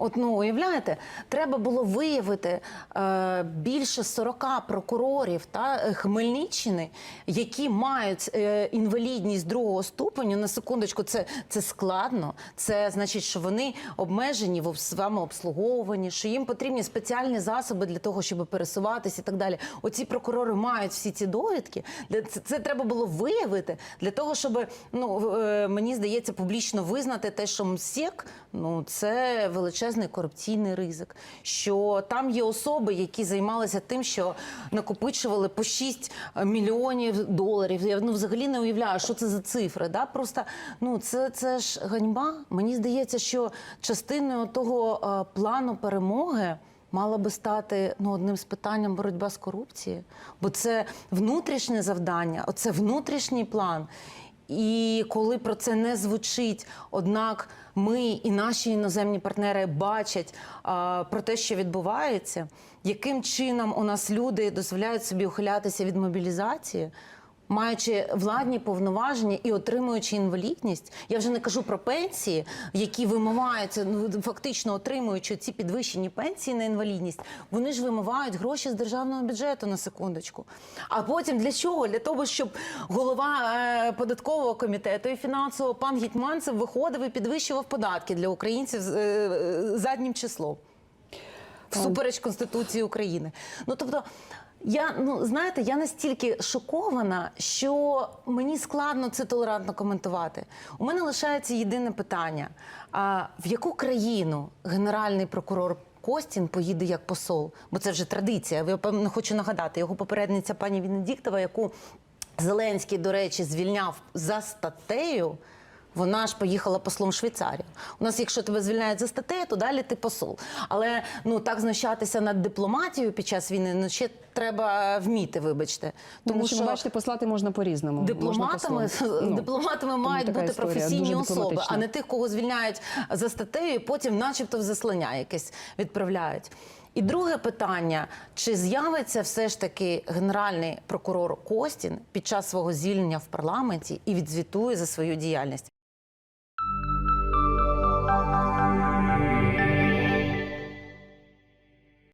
От ну уявляєте, треба було виявити е, більше 40 прокурорів та е, Хмельниччини, які мають е, інвалідність другого ступеню. На секундочку, це, це складно. Це значить, що вони обмежені в об- самообслуговуванні, що їм потрібні спеціальні засоби для того, щоб пересуватися і так далі. Оці прокурори мають всі ці довідки. Це, це треба було виявити для того, щоб ну е, мені здається публічно визнати те, що МСЕК ну це величезний корупційний ризик. Що там є особи, які займалися тим, що накопичували по 6 мільйонів доларів. Я ну взагалі не уявляю, що це за цифри. Да? Просто ну це, це ж ганьба. Мені здається, що частиною того е, плану перемоги. Мало би стати ну одним з питанням боротьба з корупцією, бо це внутрішнє завдання, оце внутрішній план. І коли про це не звучить, однак ми і наші іноземні партнери бачать а, про те, що відбувається, яким чином у нас люди дозволяють собі ухилятися від мобілізації. Маючи владні повноваження і отримуючи інвалідність, я вже не кажу про пенсії, які вимиваються, ну фактично отримуючи ці підвищені пенсії на інвалідність, вони ж вимивають гроші з державного бюджету на секундочку. А потім для чого? Для того, щоб голова е, податкового комітету і фінансового пан Гетьманцев виходив і підвищував податки для українців е, е, заднім числом всупереч Конституції України. Ну тобто. Я ну знаєте, я настільки шокована, що мені складно це толерантно коментувати. У мене лишається єдине питання: а в яку країну генеральний прокурор Костін поїде як посол? Бо це вже традиція. Я певно хочу нагадати його попередниця пані Венедіктова, яку Зеленський, до речі, звільняв за статтею. Вона ж поїхала послом в Швейцарію. У нас, якщо тебе звільняють за статтею, то далі ти посол. Але ну так знущатися над дипломатією під час війни ну ще треба вміти, вибачте. Тому що бачите, послати можна по-різному. Дипломатами, Можна послом. Ну, дипломатами мають бути історія, професійні особи, а не тих, кого звільняють за статтею, і потім, начебто, в заслання якесь відправляють. І друге питання: чи з'явиться все ж таки генеральний прокурор Костін під час свого звільнення в парламенті і відзвітує за свою діяльність?